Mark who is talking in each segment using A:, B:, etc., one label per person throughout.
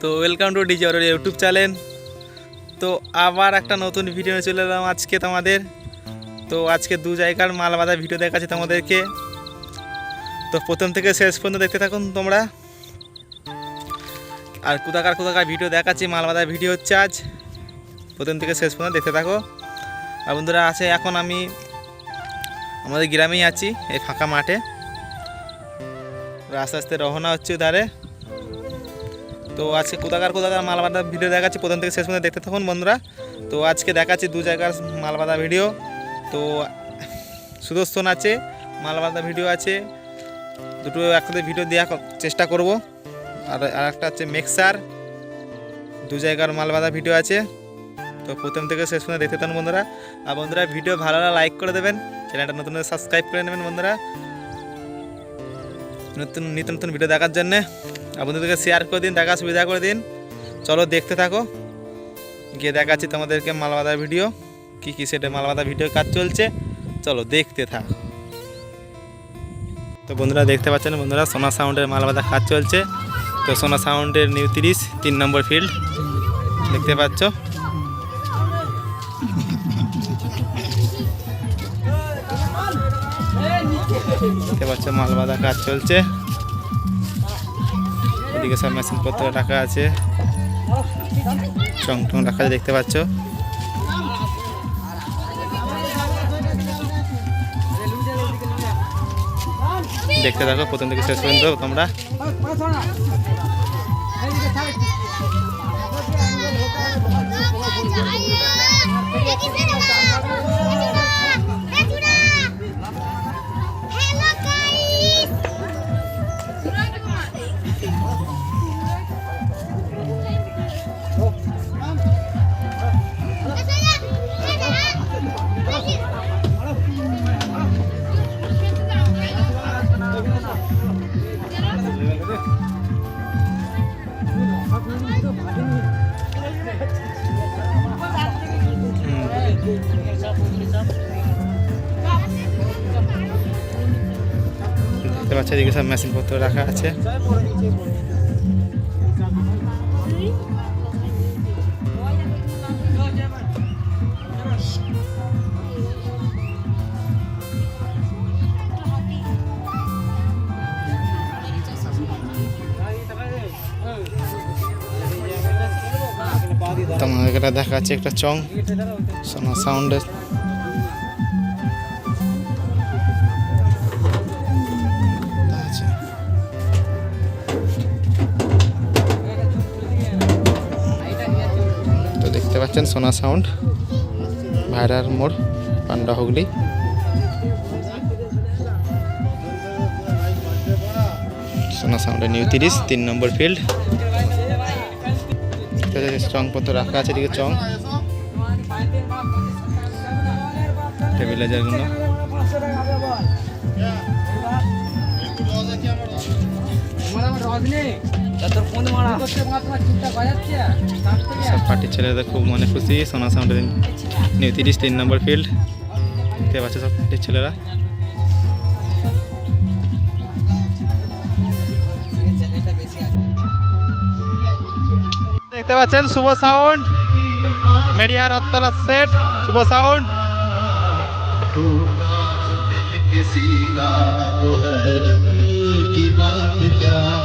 A: তো welcome to DJ অর YouTube channel তো আবার একটা নতুন ভিডিও চলে এলাম আজকে তোমাদের। তো আজকে দু জায়গার মাল বাঁধা ভিডিও দেখাচ্ছি তোমাদেরকে। তো প্রথম থেকে শেষ পর্যন্ত দেখতে থাকুন তোমরা। আর কোথাকার কোথাকার ভিডিও দেখাচ্ছি, মাল বাঁধা ভিডিও হচ্ছে আজ। প্রথম থেকে শেষ পর্যন্ত দেখতে থাকো। আর বন্ধুরা, আছে এখন আমি আমাদের গ্রামেই আছি, এই ফাঁকা মাঠে। আস্তে আস্তে রওনা হচ্ছে ধারে তো আজকে কোথাকার কোথাকার মাল বাঁধা ভিডিও দেখাচ্ছি, প্রথম থেকে শেষ পর্যন্ত দেখতে থাকুন বন্ধুরা। তো আজকে দেখাচ্ছি দু জায়গার মাল বাঁধা ভিডিও। তো সুদর্শন আছে মাল বাঁধা ভিডিও আছে। দুটো একসাথে ভিডিও দেওয়ার চেষ্টা করব। আর আর একটা হচ্ছে মেক্সার দু জায়গার মাল বাঁধা ভিডিও আছে। তো প্রথম থেকে শেষ পর্যন্ত দেখতে থাকুন বন্ধুরা। আর বন্ধুরা, ভিডিও ভালো লাইক করে দেবেন। চ্যানেলটা নতুন সাবস্ক্রাইব করে নেবেন বন্ধুরা। নতুন, নিত্য নতুন ভিডিও দেখার জন্যে। বন্ধুদেরকে শেয়ার করে দিন দেখা সুবিধা করে দিন। চলো দেখতে থাকো। গিয়ে দেখাচ্ছি তোমাদেরকে মালবাদা ভিডিও কি কি সেটা মালবাদা ভিডিও কাজ চলছে। চলো দেখতে থাক। তো বন্ধুরা দেখতে পাচ্ছেন বন্ধুরা, সোনা সাউন্ডের মালবাদা কাজ চলছে। তো সোনা সাউন্ডের নিউ তিরিশ, তিন নম্বর ফিল্ড দেখতে পাচ্ছ? দেখতে পাচ্ছ মাল বাঁধা কাজ চলছে। এদিকে সব মেশিনপত্র রাখা আছে। চং টং রাখা আছে, দেখতে পাচ্ছ। দেখতে থাকো, প্রথম থেকে শেষ পর্যন্ত তোমরা। পাচ্ছ এদিকে সব মেশিনপত্র রাখা আছে। তোমাদের এটা দেখা যাচ্ছে একটা চং সোনা সাউন্ডের পাচ্ছেন সোনা সাউন্ড ভাইরার মোড়, পান্ডা হুগলি। সোনা সাউন্ডের নিউ তিরিশ, তিন নম্বর ফিল্ড চং পত্র রাখা আছে এদিকে চং। টেবিলাইজারগুলো সব পার্টির ছেলেদের খুব মনে খুশি সোনা সাউন্ডের নিউ তিরিশ তিন নম্বর ফিল্ড দেখতে পাচ্ছে সব পার্টির ছেলেরা দেখতে পাচ্ছেন শুভ সাউন্ড মেডিয়া রত্তলা সেট শুভ সাউন্ড
B: किसी का तो है की बात क्या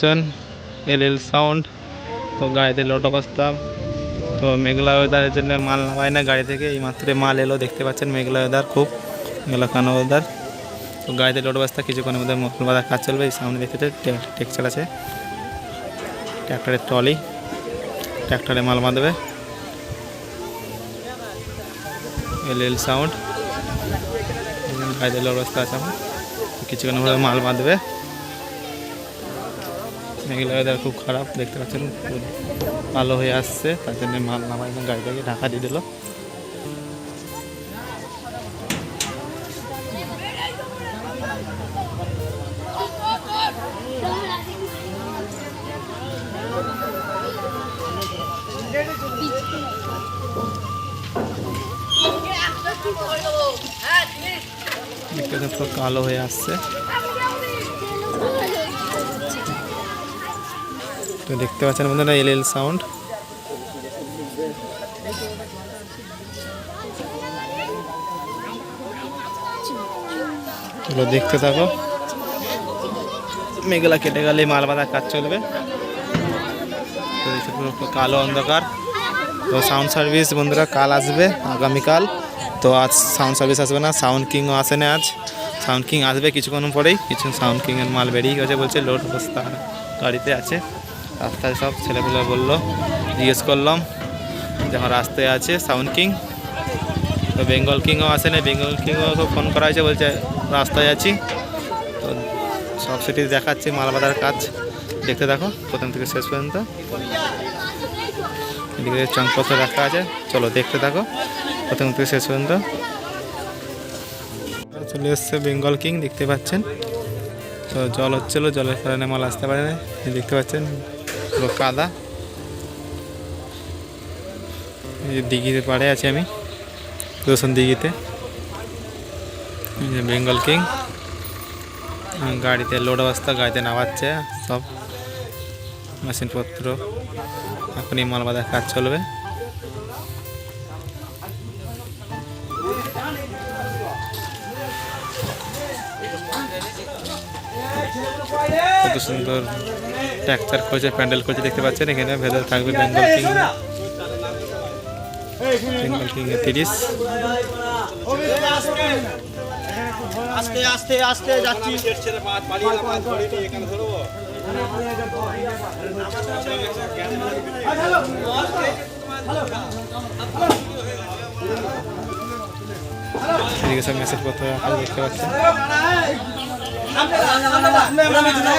A: পাচ্ছেন এল এল সাউন্ড তো গাড়িতে লোড অবস্থা তো মেঘলা ওয়েদারের জন্য মাল নামায় না গাড়ি থেকে, এই মাত্র মাল এলো, দেখতে পাচ্ছেন মেঘলা ওয়েদার খুব, মেঘলা কানো ওয়েদার তো গাড়িতে লোড অবস্থা কিছুক্ষণের মধ্যে বাজার কাজ চলবে, এই সামনে দেখতে টেক্সচার আছে ট্র্যাক্টরের ট্রলি, ট্র্যাক্টরে মাল বাঁধবে। এল এল সাউন্ড গাড়িতে লোড অবস্থা আছে এখন কিছুক্ষণের মধ্যে মাল বাঁধবে। মেঘলা ওয়েদার খুব খারাপ, দেখতে পাচ্ছেন? কালো হয়ে আসছে, তার জন্য মাল নামাই না গাড়ি ঢাকা দিয়ে দিল। কালো হয়ে আসছে। তো দেখতে পাচ্ছেন বন্ধুরা এল এল সাউন্ড। চলো দেখতে থাকো। মেঘলা কেটে গেলে মাল বাঁধা কাজ চলবে। কালো অন্ধকার। তো সাউন্ড সার্ভিস বন্ধুরা কাল আসবে আগামীকাল। তো আজ সাউন্ড সার্ভিস আসবে না, সাউন্ড কিংও আসে না আজ। সাউন্ড কিং আসবে কিছুক্ষণ পরেই, কিছু সাউন্ড কিংয়ের মাল বেরিয়ে গেছে বলছে, লোড অবস্থা গাড়িতে আছে। রাস্তায় সব ছেলেগুলো বলল, জিজ্ঞেস করলাম যখন রাস্তায় আছে সাউন্ড কিং। তো বেঙ্গল কিংও আসে না বেঙ্গল কিংও ফোন করা হয়েছে বলছে রাস্তায় আছি। তো সব সিটি দেখাচ্ছি, মালবাদার কাজ। দেখতে দেখো, প্রথম থেকে শেষ পর্যন্ত। এদিকে চংপত্র রাখা আছে, চলো দেখতে থাকো, প্রথম থেকে শেষ পর্যন্ত। চলে এসছে বেঙ্গল কিং, দেখতে পাচ্ছেন। তো জল হচ্ছিল, জলের কারণে মাল আসতে পারে না দেখতে পাচ্ছেন। পুরো কাদা দিঘিতে পাড়ে আছি আমি রসুন দিঘিতে। বেঙ্গল কিং। গাড়িতে লোড অবস্থা, গাড়িতে নামাচ্ছে সব। মেশিনপত্র, এখনই মাল বাঁধার কাজ চলবে। কত সুন্দর ট্র্যাকচার করেছে প্যান্ডেল করেছে দেখতে পাচ্ছেন। এখানে ভেতরে থাকবে বেঙ্গল কিং বেঙ্গল কিং তিরিশ।
C: আস্তে আস্তে আস্তে যাচ্ছি।
A: এদিকে সব মেসেজ পত্র রাখা আছে, দেখতে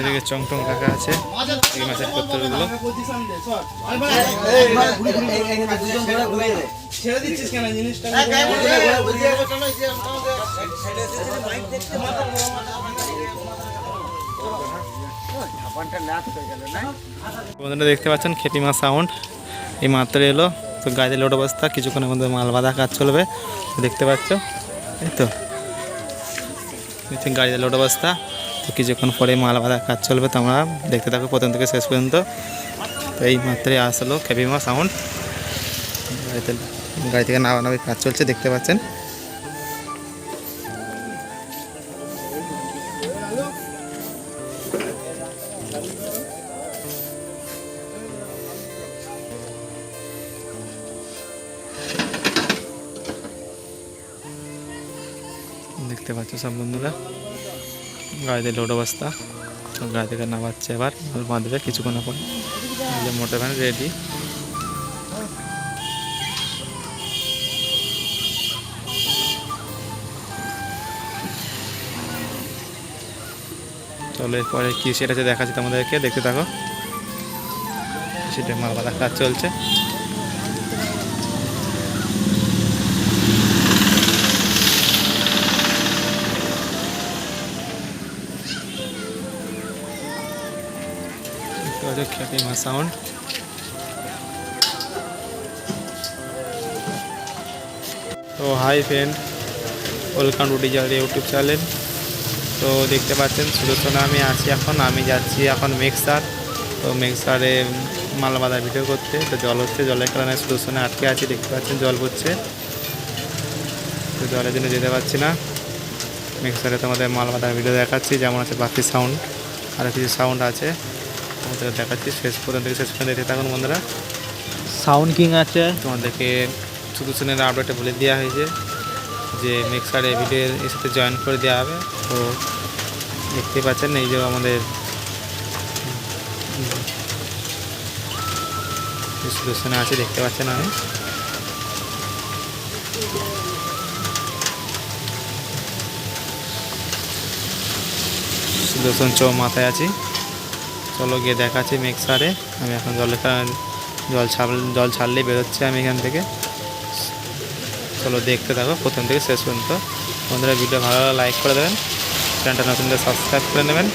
A: এদিকে চং টং রাখা আছে। এই
C: জিনিসটা
A: বন্ধুরা দেখতে পাচ্ছেন খেটিমা সাউন্ড এই মাত্র এলো। তো গাড়িতে লোড অবস্থা, কিছুক্ষণের মধ্যে মাল বাঁধা কাজ চলবে। দেখতে পাচ্ছ? এই তো। গাড়িতে লোড অবস্থা। তো কিছুক্ষণ পরে মাল বাঁধার কাজ চলবে, তোমরা দেখতে থাকব প্রথম থেকে শেষ পর্যন্ত। তো এই মাত্রে আসলো ক্যাবিমা সাউন্ড গাড়িতে, গাড়ি থেকে নামানামি কাজ চলছে, দেখতে পাচ্ছেন। দেখতে পাচ্ছ সব বন্ধুরা। গাড়িতে লোড অবস্থা। গাড়ি থেকে নামাচ্ছে এবার বাঁধবে কিছুক্ষণ পর। মোটর ভ্যান রেডি চলো এরপরে কি সেটা দেখাচ্ছি তোমাদেরকে, দেখতে থাকো। সেটা মাল বাঁধা কাজ চলছে। পাচ্ছ খ্যাতিমা সাউন্ড তো হাই ফ্রেন্ড ওয়েলকাম টু ডিজার ইউটিউব চ্যানেল তো দেখতে পাচ্ছেন, সুদর্শনে আমি আছি এখন, আমি যাচ্ছি এখন মিক্সার তো মিক্সারে মাল বাঁধার ভিডিও করতে। তো জল হচ্ছে, জলের কারণে সুদর্শনে আটকে আছি, দেখতে পাচ্ছেন জল পড়ছে। তো জলের জন্য যেতে পারছি না। মিক্সারে তোমাদের মাল বাঁধার ভিডিও দেখাচ্ছি, যেমন আছে বাকি সাউন্ড আর কিছু সাউন্ড আছে। তোমাদের দেখাচ্ছি। শেষ পর্যন্ত শেষ পর্যন্ত দেখতে থাকুন বন্ধুরা।
C: সাউন্ড কিং আছে।
A: তোমাদেরকে সুদর্শনের আপডেটে বলে দেওয়া হয়েছে যে মিক্সারে ভিডিও এর সাথে জয়েন করে দেওয়া হবে। তো দেখতে পাচ্ছেন এই যে আমাদের সুদর্শনে আছে দেখতে পাচ্ছেন আমি। সুদর্শন চৌ মাথায় আছি। চলো গিয়ে দেখাচ্ছি মিক্সারে আমি এখন জলে জল ছাড় জল ছাড়লেই বেরোচ্ছি আমি এখান থেকে। চলো দেখতে থাকো, প্রথম থেকে শেষ পর্যন্ত। বন্ধুরা ভিডিও ভালো লাইক করে দেবেন। চ্যানেলটা নতুন করে সাবস্ক্রাইব করে নেবেন।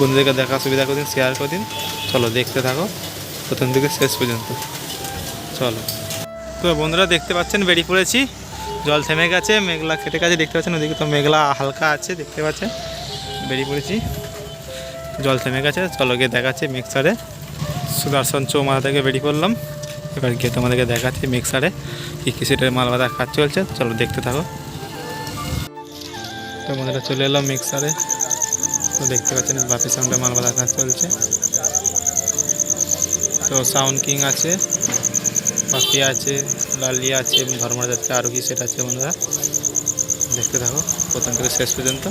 A: বন্ধুদেরকে দেখা সুবিধা করে দিন শেয়ার করে দিন। চলো দেখতে থাকো, প্রথম থেকে শেষ পর্যন্ত। চলো। তো বন্ধুরা, দেখতে পাচ্ছেন, বেরিয়ে পড়েছি। জল থেমে গেছে, মেঘলা কেটে গেছে, দেখতে পাচ্ছেন? ওদিকে তো মেঘলা হালকা আছে, দেখতে পাচ্ছেন? বেরিয়ে পড়েছি। জল থেমে গেছে, চলো গিয়ে দেখাচ্ছি মিক্সারে সুদর্শন চৌমাথা থেকে বেরিয়ে পড়লাম। এবার গিয়ে তোমাদেরকে দেখাচ্ছি মিক্সারে কী কী সেটের মাল বাঁধার কাজ চলছে। চলো দেখতে থাকো। তো বন্ধুরা চলে এলাম মিক্সারে তো দেখতে পাচ্ছেন বাপির সঙ্গে মাল বাঁধার কাজ চলছে। তো সাউন্ড কিং আছে, বাপি আছে লালিয়া আছে ধর্মরাজ আছে আরও কি সেট আছে বন্ধুরা? দেখতে থাকো, প্রথম থেকে শেষ পর্যন্ত।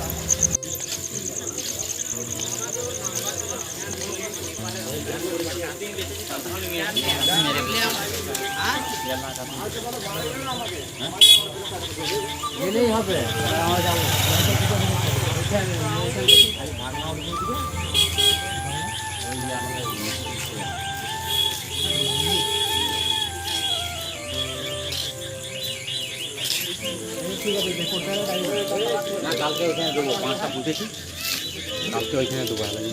C: এলেই হবে না কালকে ওইখানে দেবো পাঁচটা ফুটেছি কালকে ওইখানে দেবো আলাদা।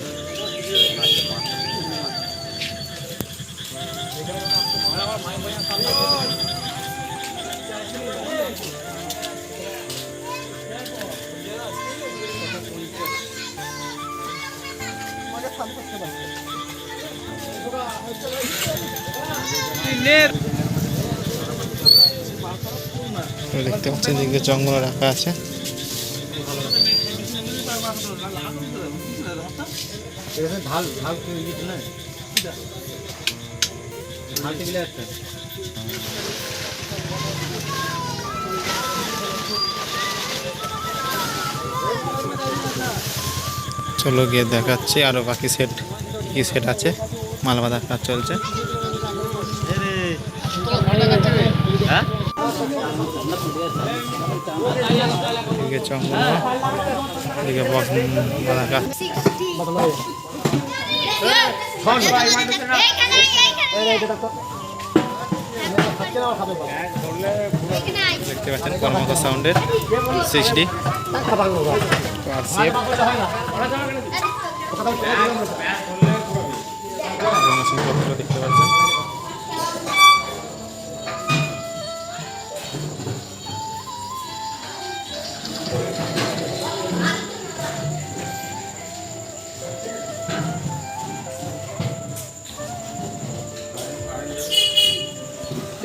A: দেখতে পাচ্ছেন এদিকে জঙ্গল রাখা আছে
C: ঢাল ঢাল
A: চলো গিয়ে দেখাচ্ছি আরও বাকি সেট কি সেট আছে? মাল বাঁধার কাজ চলছে। এদিকে জঙ্গল এদিকে বক্স বাঁধার কাজ দেখতে পাচ্ছেন কর্মক সাউন্ডের আর সেফ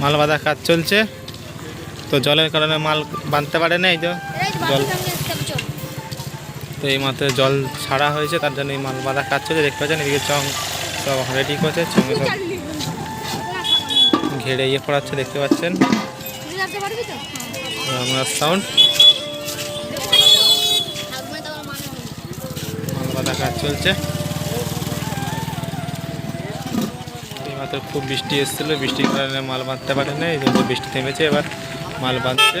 A: মাল বাঁধার কাজ চলছে। তো জলের কারণে মাল বাঁধতে পারে না এই যে জল তো এই মাত্র জল ছাড়া হয়েছে তার জন্য এই মাল বাঁধার কাজ চলছে। দেখতে পাচ্ছেন এদিকে চং সব রেডি করছে চঙ্গে সব ঘেরে ইয়ে করাচ্ছে দেখতে পাচ্ছেন। সাউন্ড মাল বাঁধা কাজ চলছে। এইমাত্র খুব বৃষ্টি এসেছিল। বৃষ্টির কারণে মাল বাঁধতে পারে না এই জন্য বৃষ্টি থেমেছে, এবার মাল বাঁধছে।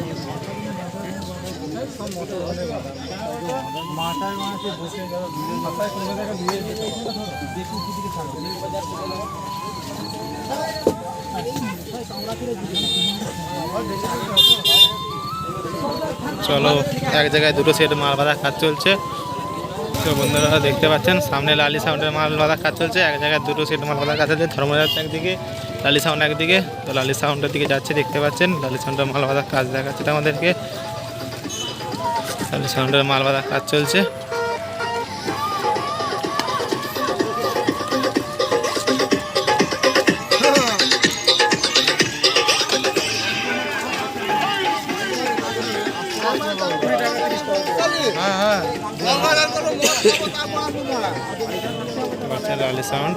A: চলো, এক জায়গায় দুটো সেট মাল বাঁধা কাজ চলছে। তো বন্ধুরা, দেখতে পাচ্ছেন, সামনে লালি সাউন্ডের মাল বাঁধা কাজ চলছে। এক জায়গায় দুটো সেট মাল বাঁধা কাজ চলছে ধর্মরাজ একদিকে, লালি সাউন্ড একদিকে। তো লালি সাউন্ডের দিকে যাচ্ছে, দেখতে পাচ্ছেন, লালি সাউন্ডের মাল বাঁধা কাজ দেখাচ্ছে আমাদেরকে। লালি সাউন্ডের মাল বাঁধা কাজ চলছে। পাচ্ছেন লালি সাউন্ড।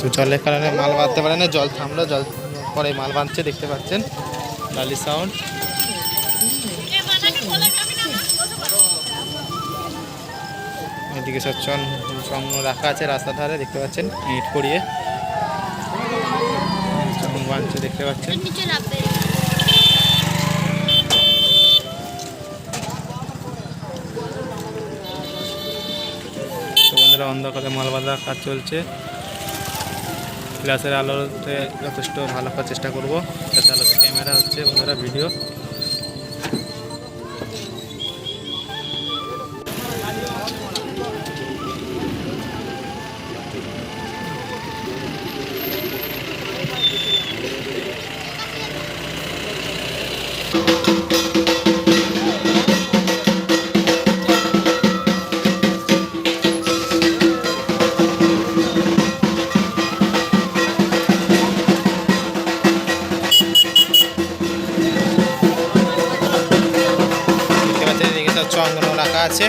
A: তো জলের কারণে মাল বাঁধতে পারে না, জল থামলো, জল পরে মাল বাঁধছে, দেখতে পাচ্ছেন, লালি সাউন্ড এদিকে চন চন রাখা আছে রাস্তা ধারে, দেখতে পাচ্ছেন, ইট পড়িয়ে। বাঁধছে দেখতে পাচ্ছেন। বন্ধুরা অন্ধকারে মাল বাঁধা কাজ চলছে। গ্লাসের আলোতে যথেষ্ট ভালো করার চেষ্টা করব। যাতে আলোতে ক্যামেরা হচ্ছে বন্ধুরা ভিডিও পাচ্ছেন এদিকে সব চঙ্গন রাখা আছে।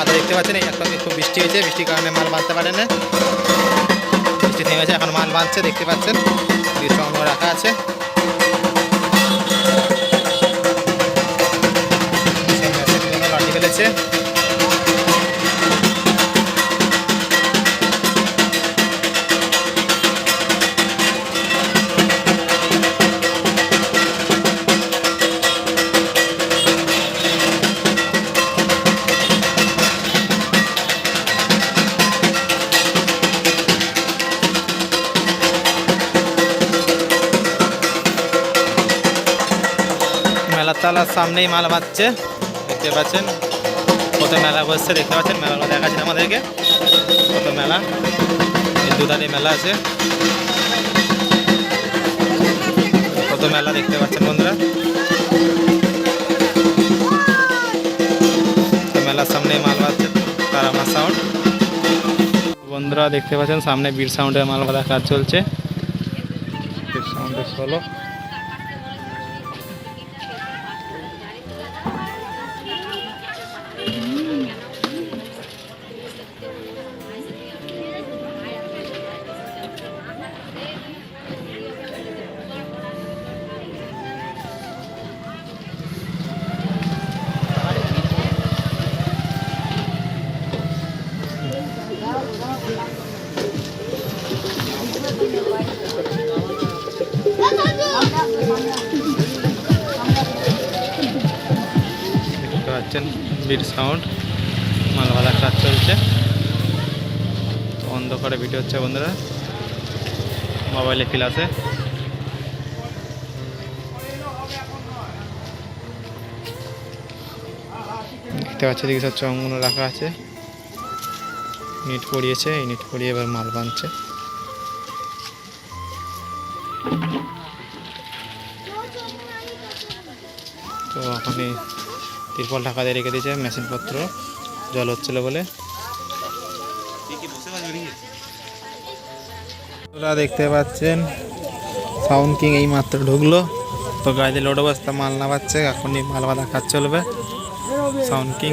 A: আর দেখতে পাচ্ছেন এখন খুব বৃষ্টি হয়েছে। বৃষ্টির কারণে মাল বাঁধতে পারে না বৃষ্টি থেমেছে, এখন মাল বাঁধছে, দেখতে পাচ্ছেন। চঙ্গন রাখা আছে। লাঠি ফেলেছে। তালার সামনেই মাল বাঁধছে দেখতে পাচ্ছেন? কত মেলা বসছে, দেখতে পাচ্ছেন? মেলাগুলো দেখাচ্ছেন আমাদেরকে। কত মেলা। দুধারি মেলা আছে। কত মেলা দেখতে পাচ্ছেন বন্ধুরা। মেলার মাল তারামা সাউন্ড বন্ধুরা, দেখতে পাচ্ছেন? সামনে বীর সাউন্ডের মাল কাজ চলছে। সাউন্ডের সোলো বিট সাউন্ড মালবাজার কাজ চলছে। তো অন্ধকারে ভিডিও হচ্ছে বন্ধুরা। মোবাইলে আছে। দেখতে পাচ্ছি দিকে সব চংগুলো রাখা আছে। নিট পড়িয়েছে, এই নিট পড়িয়ে এবার মাল বাঁধছে। তো ওখানে তিরপল ঢাকা দিয়ে রেখে দিয়েছে, মেশিনপত্র, জল হচ্ছিল বলে। দেখতে পাচ্ছেন, সাউন্ড কিং এই মাত্র ঢুকলো। তো গাড়িতে লোড অবস্থা, মাল নামাচ্ছে এখনই মাল বাঁধা কাজ চলবে। Sound king.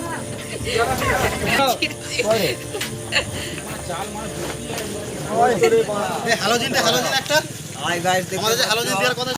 A: হ্যালোজিন হ্যালোজিন একটা আমাদের যে হ্যালোজিন দেওয়ার কথা